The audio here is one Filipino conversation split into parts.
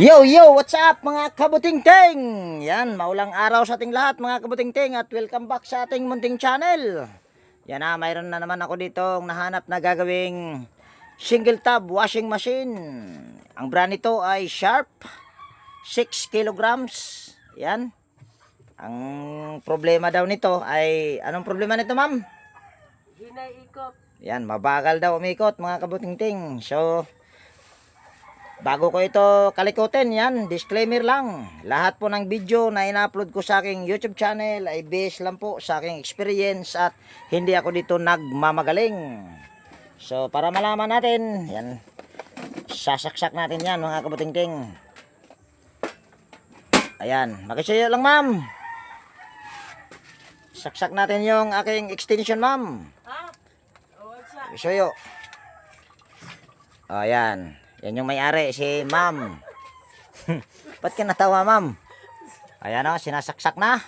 Yo, yo, what's up mga kabuting-ting? Yan, maulang araw sa ating lahat mga kabuting-ting at welcome back sa ating munting channel. Yan na, mayroon na naman ako dito nahanap na gagawing single tub washing machine. Ang brand nito ay Sharp 6 kilograms. Yan. Ang problema daw nito ay, anong problema nito ma'am? Hinaikot. Yan, mabagal daw umikot mga kabuting-ting. So, bago ko ito kalikutin, yan, disclaimer lang. Lahat po ng video na ina-upload ko sa aking YouTube channel ay based lang po sa aking experience at hindi ako dito nagmamagaling. So, para malaman natin, yan, sasaksak natin yan mga kabuting-ting. Ayan, makisuyo lang ma'am. Saksak natin yung aking extension ma'am. Ha? O, what's up? Yan. Yung may-ari, si ma'am. Ba't ka natawa, ma'am? Ayan o, sinasaksak na.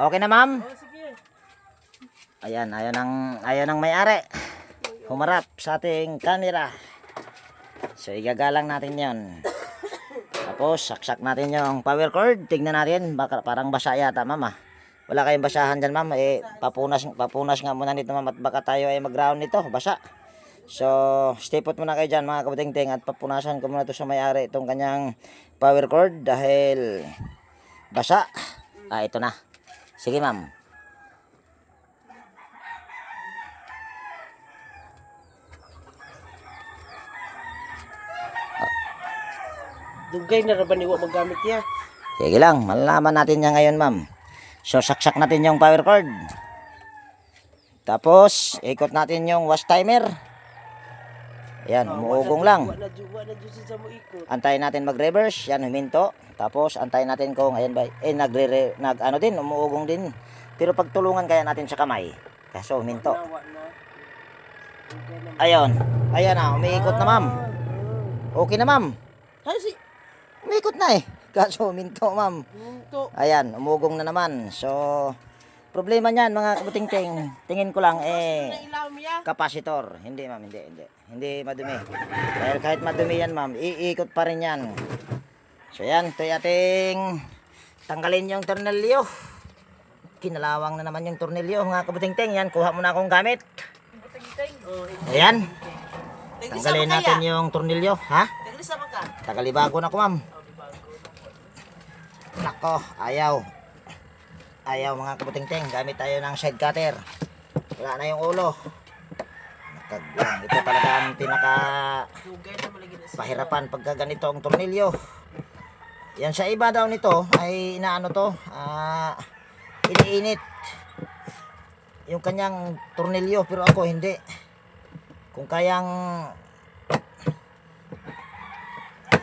Okay na, ma'am? O, sige. Ayan, ayan ang, ayan ang may-ari. Humarap sa ating camera. So, igagalang natin yon. Tapos, saksak natin yung power cord. Tignan natin. Baka, parang basa yata, ma'am ah. Wala kayong basahan dyan, ma'am. Eh, papunas, papunas nga muna nito, ma'am. At baka tayo ay mag-ground nito. Basa. So, stay put muna kayo dyan, mga kabuting-ting. At papunasan ko muna ito sa may-ari itong kanyang power cord. Dahil basa. Ah, ito na. Sige, ma'am. Dugay na raban iwa magamit niya. Sige lang, malalaman natin niya ngayon, ma'am. So, saksak natin yung power cord. Tapos, ikot natin yung wash timer. Ayan, umuugong lang. Antayin natin mag-reverse. Yan, huminto. Tapos, antayin natin kung, ayan ba, eh, nagre, nag, ano din, umuugong din. Pero pagtulungan kaya natin sa kamay. Kaso, huminto. Wa na. Dugay na. Ayan umiikot na, ma'am. Okay na, ma'am. Umiikot na eh. Kaso, huminto, ma'am. Ayan, umugong na naman. So, problema niyan mga kabuting-ting. Tingin ko lang eh kapasitor. Hindi ma'am, hindi, hindi. Hindi madumi. Dahil kahit madumi yan ma'am, iikot pa rin yan. So yan, ito yung ating tanggalin yung tornilyo. Kinalawang na naman yung tornilyo mga kabuting-ting. Yan, kuha mo na akong gamit. Oh, Ayan, tanggalin natin yung tornilyo. Ha? Tagalibago na ko ma'am. Nako, ayaw. Ayaw mga kabuting-ting. Gamit tayo ng side cutter. Wala na yung ulo. Nakag- Ito talaga ang pinaka pahirapan pagka ganito ang tornilyo. Yan sa iba daw nito ay inaano to, ah iniinit yung kanyang tornilyo pero ako hindi. Kung kayang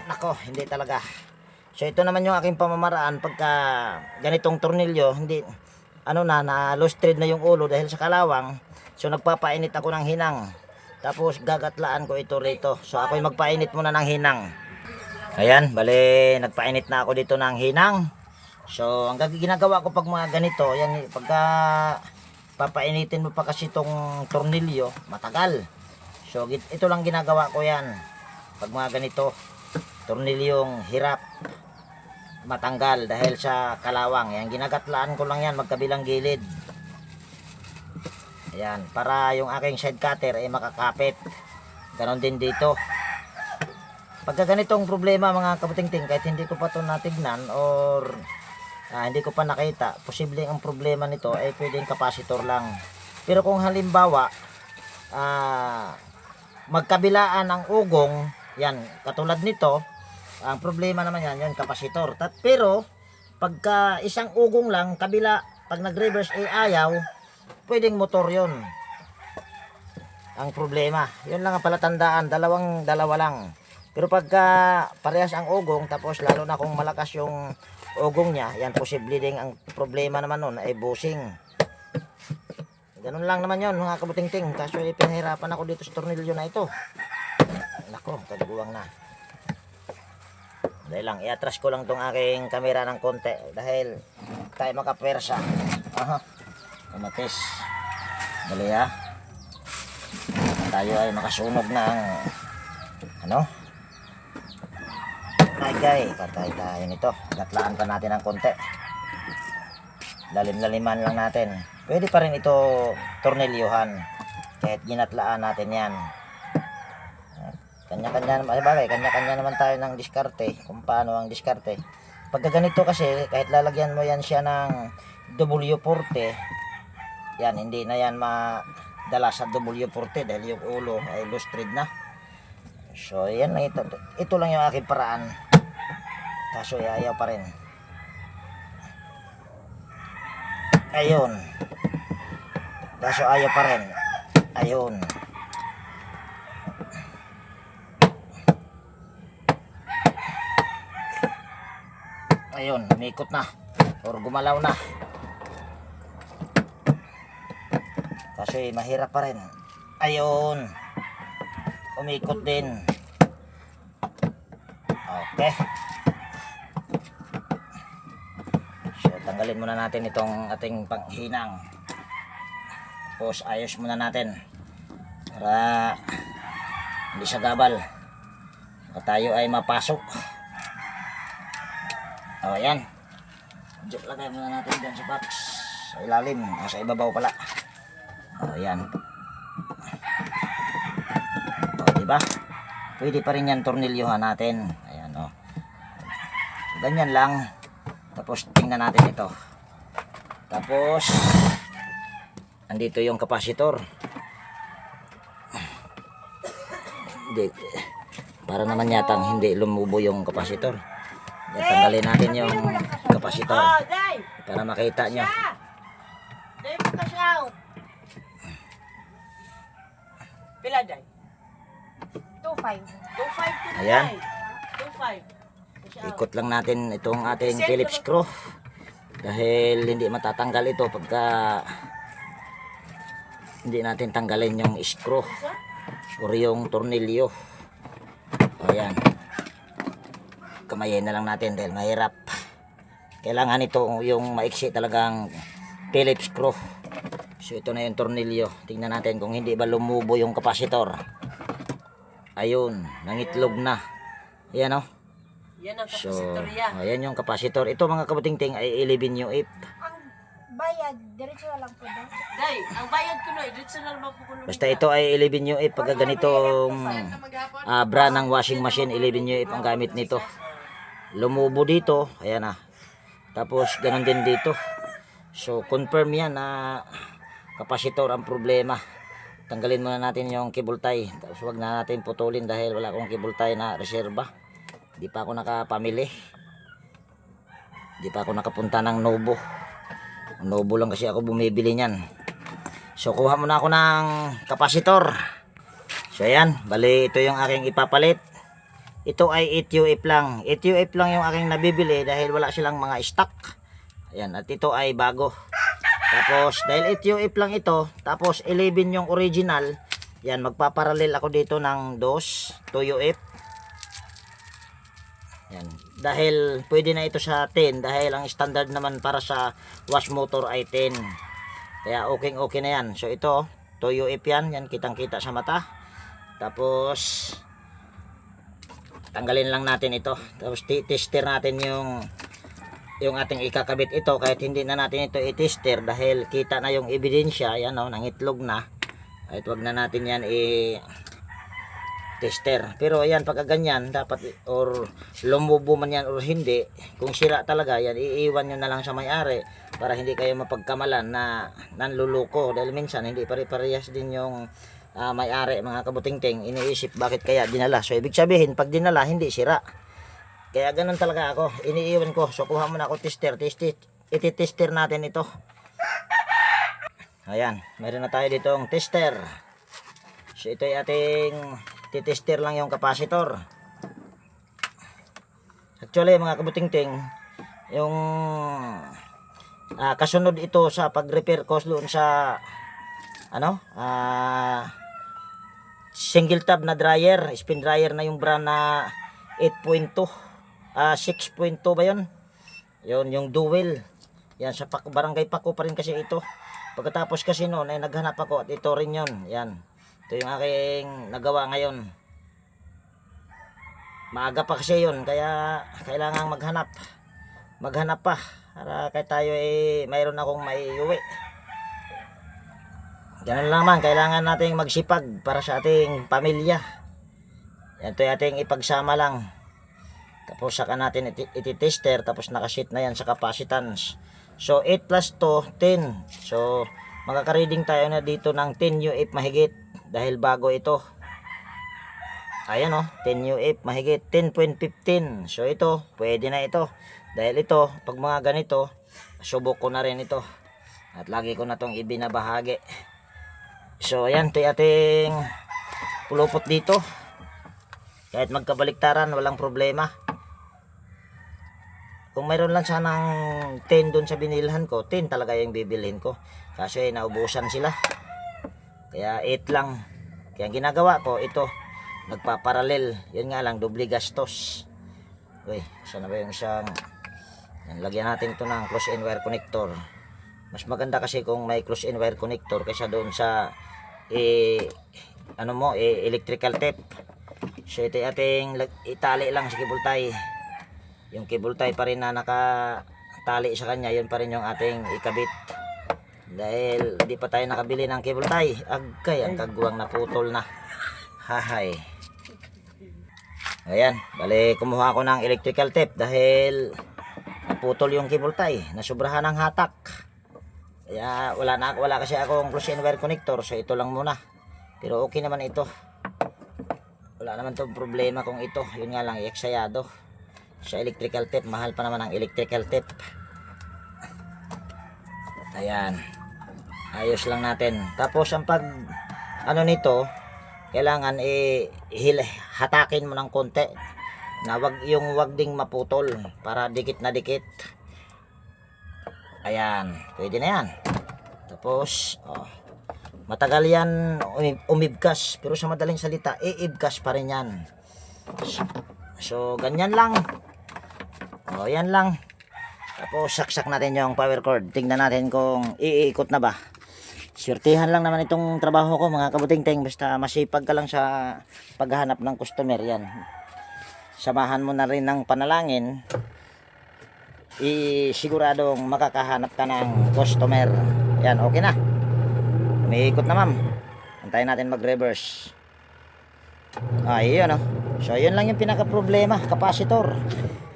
nako, hindi talaga. So ito naman yung aking pamamaraan pagka ganitong tornilyo, hindi ano na na loose thread na yung ulo dahil sa kalawang. So nagpapainit ako ng hinang. Tapos gagatlaan ko ito rito. So ako'y magpainit muna ng hinang. Ayan, bale nagpainit na ako dito ng hinang. So ang ginagawa ko pag mga ganito, yan pagka papainitin mo pa kasi itong tornilyo, matagal. So ito lang ginagawa ko yan. Pag mga ganito, tornilyong hirap matanggal dahil sa kalawang. Yan, ginagatlaan ko lang yan magkabilang gilid. Ayan, para yung aking side cutter ay makakapit. Ganon din dito. Pagka ganitong problema mga kabuting-ting, kahit hindi ko pa ito natignan or ah, hindi ko pa nakita, posibleng ang problema nito ay pwedeng kapasitor lang. Pero kung halimbawa, ah, magkabilaan ang ugong, yan, katulad nito, ang problema naman yan, yan, kapasitor. Tat, pero, pagka isang ugong lang, kabila, pag nag-reverse ay ayaw, pwedeng motor yon ang problema. Yun lang ang palatandaan, dalawang dalawa lang. Pero pagka parehas ang ugong, tapos lalo na kung malakas yung ugong niya, yan posible ding ang problema naman nun ay busing. Ganun lang naman yon mga kabuting-ting. Kaso eh, pinahirapan ako dito sa tornilyo na ito. Nako, kaguwang na. Dahil lang, iatras ko lang tong aking kamera ng konti dahil tayo makapwersa. Aha, umatis. Dali ha. Tayo ay makasunog ng ano? Agay, patay tayo nito. Gatlaan pa natin ng konti. Lalim-laliman lang natin. Pwede pa rin ito tornilyuhan. Kahit ginatlaan natin yan. Kanya-kanya naman, ay bagay, kanya-kanya naman tayo ng diskarte. Kung paano ang diskarte. Pagka ganito kasi, kahit lalagyan mo yan siya ng W40, yan, hindi na yan madala sa W40 dahil yung ulo ay lustrade na. So, yan lang ito. Ito lang yung aking paraan. Kaso, ayaw pa rin. Ayun. Kaso, ayaw pa rin. Ayun. Ayun, umikot na. Or gumalaw na. Kasi mahirap pa rin. Ayun. Umikot din. Okay. So, tanggalin muna natin itong ating panghinang. Tapos, ayos muna natin. Para hindi siya gabal. Para tayo ay mapasok. O, yan. Diyan lagay muna natin dyan sa box. Sa ilalim. O, sa ibabaw pala. O, yan. O, diba? Pwede pa rin yan tornilyuhan natin. Ayan, o. Ganyan lang. Tapos, tingnan natin ito. Tapos, andito yung kapasitor. Hindi. Para naman yatang hindi lumubo yung kapasitor. Yan, tanggalin natin yung kapasitor Oh, para makita nyo. Day mo ka siya. Pila, day? 2.5. 2.5 to the Ayan. day. 2.5. Ikot lang natin itong ating Phillips screw. Dahil hindi matatanggal ito pagka hindi natin tanggalin yung screw or yung tornilyo. Ayan. Kamayin na lang natin dahil mahirap. Kailangan ito yung maiksi talagang Phillips screw. So ito na yung tornilyo. Tingnan natin kung hindi ba lumubo yung kapasitor. Ayun, nangitlog na. Ayan oh. Yan ang So, kapasitorya. ayan yung kapasitor. Ito mga kabuting-ting ay 11 UF. Ang bayad, diretso na lang po daw. Day, ang bayad ko na, dito na naman po ko Basta ito ay 11 UF. Pagka ganitong ah, brand ng washing machine, 11 UF ang gamit nito. Lumubo dito, ayan na. Tapos ganun din dito. So confirm yan na kapasitor ang problema. Tanggalin muna natin yung cable. Tapos wag na natin putulin dahil wala akong cable na reserba. Di pa ako nakapamili. Di pa ako nakapunta ng Nobo. Nobo lang kasi ako bumibili niyan. So kuha muna ako ng kapasitor. So ayan, bali ito yung aking ipapalit. Ito ay 8 UF lang. 8 UF lang yung aking nabibili dahil wala silang mga stock. Ayan, at ito ay bago. Tapos, dahil 8 UF lang ito, tapos 11 yung original, yan, magpaparallel ako dito ng dos, 2 UF. Yan. Dahil pwede na ito sa 10 dahil ang standard naman para sa wash motor ay 10. Kaya okay okay na yan. So ito, 2 UF yan, yan kitang kita sa mata. Tapos tanggalin lang natin ito. Tapos tester natin yung yung ating ikakabit ito kahit hindi na natin ito i-tester dahil kita na yung ebidensya, yan o, nangitlog na. Kahit wag na natin yan i tester. Pero ayan, pagka ganyan, dapat, or lumubo man yan or hindi, kung sira talaga yan, iiwan nyo na lang sa may-ari para hindi kayo mapagkamalan na nanluluko. Dahil minsan, hindi pare-parehas din yung ah, may-ari, mga kabutingting, iniisip bakit kaya dinala. So, ibig sabihin, pag dinala, hindi sira. Kaya ganun talaga ako, iniiwan ko. So, kuha muna ako tester, tester, iti-tester natin ito. Ayan, meron na tayo ditong tester. So ito ay ating titester lang yung kapasitor. Actually mga kabutingting, yung ah, kasunod ito sa pag-repair ko doon sa ano, ah single tab na dryer, spin dryer na yung brand na 8.2, ah 6.2 ba yun? Yun, yung dual. Yan, sa Paco, barangay Paco pa rin kasi ito. Pagkatapos kasi noon, ay naghanap ako at ito rin yun. Yan. Ito yung aking nagawa ngayon. maaga pa kasi yun, kaya kailangan maghanap. Maghanap pa. Para kahit tayo eh, mayroon akong maiuwi. Ganun lang man, kailangan nating magsipag para sa ating pamilya. Ito yung ating ipagsama lang. Tapos saka natin iti- iti-tester, tapos nakasit na yan sa capacitance. So 8 plus 2, 10. So makaka-reading tayo na dito ng 10 UF mahigit dahil bago ito. Ayan oh, 10 UF mahigit 10.15. So ito, pwede na ito. Dahil ito, pag mga ganito, subok ko na rin ito. At lagi ko na itong ibinabahagi. So ayan, ito ating pulupot dito. Kahit magkabaliktaran, walang problema. Kung mayroon lang sanang 10 doon sa binilhan ko, 10 talaga yung bibilhin ko. Kasi naubusan sila. Kaya 8 lang. Kaya ginagawa ko, ito, nagpaparalel. Yun nga lang, doble gastos. Uy, sana ba yung isang... Yan, lagyan natin ito ng close and wire connector. Mas maganda kasi kung may close and wire connector kaysa doon sa eh, ano mo, eh, electrical tape. So ito ating itali lang sa cable tie. Yung cable tie pa rin na nakatali sa kanya, yun pa rin yung ating ikabit. Dahil di pa tayo nakabili ng cable tie. Agkay, ang kagwang naputol na. Hahay. Ayan, bali kumuha ako ng electrical tape dahil naputol yung cable tie. Nasubrahan ng hatak. Kaya wala na wala kasi akong close and wire connector so ito lang muna. Pero okay naman ito. Wala naman tong problema kung ito. Yun nga lang i-eksayado. Sa electrical tape, mahal pa naman ang electrical tape. Ayan. Ayos lang natin. Tapos ang pag ano nito, kailangan eh hatakin mo ng konti na wag yung wag ding maputol para dikit na dikit. Ayan, pwede na yan. Tapos, oh, matagal yan umi- umibkas. Pero sa madaling salita, iibkas pa rin yan. So, so, ganyan lang. O, yan lang. Tapos, saksak natin yung power cord. Tingnan natin kung iikot na ba. Swertihan lang naman itong trabaho ko mga kabuting-ting. Basta masipag ka lang sa paghahanap ng customer. Yan. Samahan mo na rin ng panalangin i-siguradong makakahanap ka ng customer. Yan, okay na. Umiikot na ma'am. Antayin natin mag-reverse. Ah, yun oh. So, yun lang yung pinaka-problema, capacitor.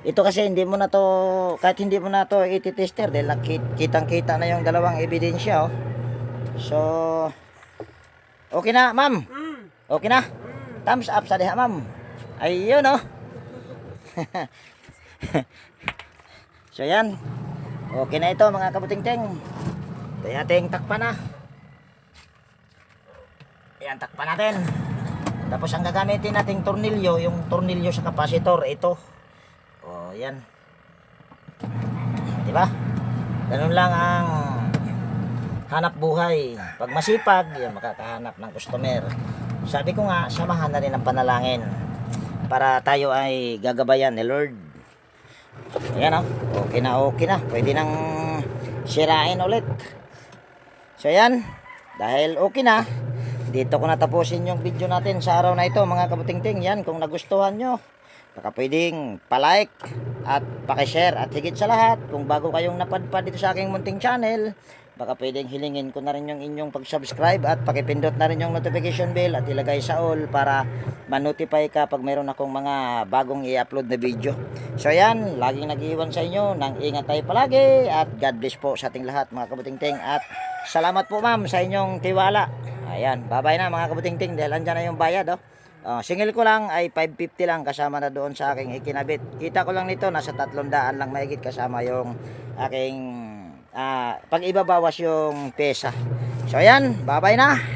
Ito kasi hindi mo na to, kahit hindi mo na to iti-tester dahil kitang-kita na yung dalawang ebidensya oh. So, okay na ma'am. Okay na. Thumbs up sa diha ma'am. Ayun oh. So yan. Okay na ito mga kabuting-ting. Ito yung ating takpan na. Ayan, takpan natin. Tapos ang gagamitin nating tornilyo, yung tornilyo sa kapasitor, ito. O, yan. Di ba? Ganun lang ang hanap buhay. Pag masipag, yan, makakahanap ng customer. Sabi ko nga, samahan na rin ang panalangin para tayo ay gagabayan ni Lord. Ayan o. Okay na, okay na. Pwede nang sirain ulit. So ayan. Dahil okay na. Dito ko natapusin yung video natin sa araw na ito mga kabuting-ting. Yan, kung nagustuhan nyo. Baka pwedeng palike at pakishare. At higit sa lahat, kung bago kayong napadpad dito sa aking munting channel, baka pwedeng hilingin ko na rin yung inyong pag-subscribe at pakipindot na rin yung notification bell at ilagay sa all para ma-notify ka pag mayroon akong mga bagong i-upload na video. So yan, laging nag-iwan sa inyo ng ingat tayo palagi at God bless po sa ating lahat mga kabuting-ting at salamat po ma'am sa inyong tiwala. Ayan, bye-bye na mga kabuting-ting dahil andyan na yung bayad oh. Uh, singil ko lang ay 550 lang kasama na doon sa aking ikinabit. Kita ko lang nito nasa 300 lang mahigit kasama yung aking ah pag ibabawas yung pesa. So ayan, bye-bye na.